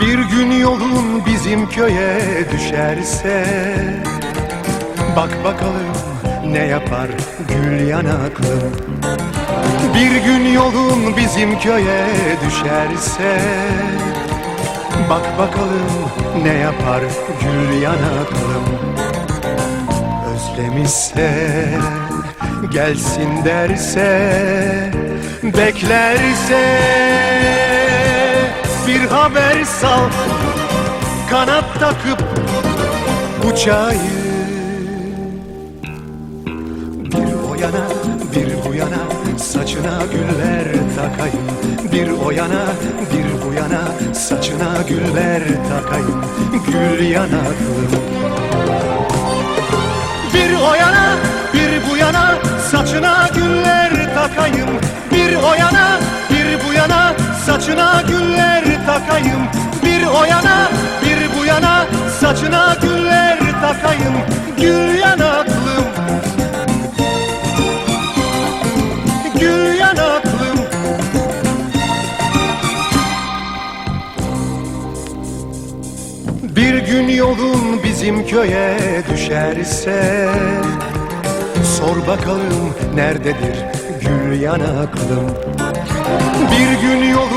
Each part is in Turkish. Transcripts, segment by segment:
Bir gün yolun bizim köye düşerse Bak bakalım ne yapar gül yanaklım Bir gün yolun bizim köye düşerse Bak bakalım ne yapar gül yanaklım Özlemişse gelsin derse Beklerse haber sal. Kanat takıp uçayım. Yana bir bu yana saçına güller takayım. Bir o yana bir bu yana saçına güller takayım. Gül yanaklım Bir o yana bir bu yana saçına güller takayım. Bir o yana bir bu yana saçına güller takayım. Bir o yana bir bu yana saçına güller takayım. Gül yanaklım. Gül yanaklım. Bir gün yolun bizim köye düşerse Sor bakalım nerededir gül yanaklım. Bir gün yolun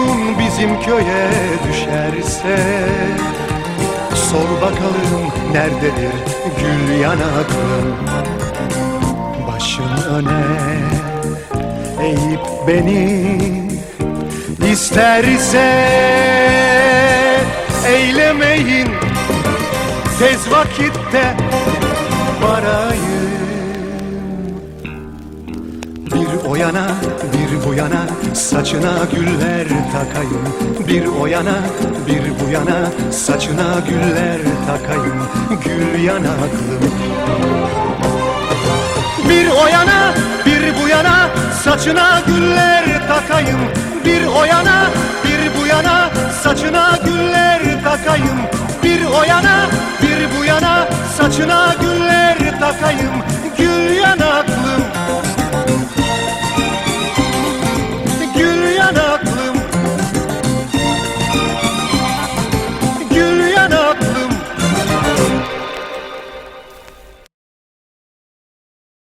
bizim köye düşerse Sor bakalım nerededir gül yanaklım Başın öne eğip beni isterse eylemeyin tez vakitte varayım bir o yana bu yana saçına güller takayım. Bir o yana bir bu yana saçına güller takayım. Gül yanaklım bir o yana bir bu yana saçına güller takayım. Bir o yana bir bu yana saçına güller takayım. Bir o yana bir bu yana saçına güller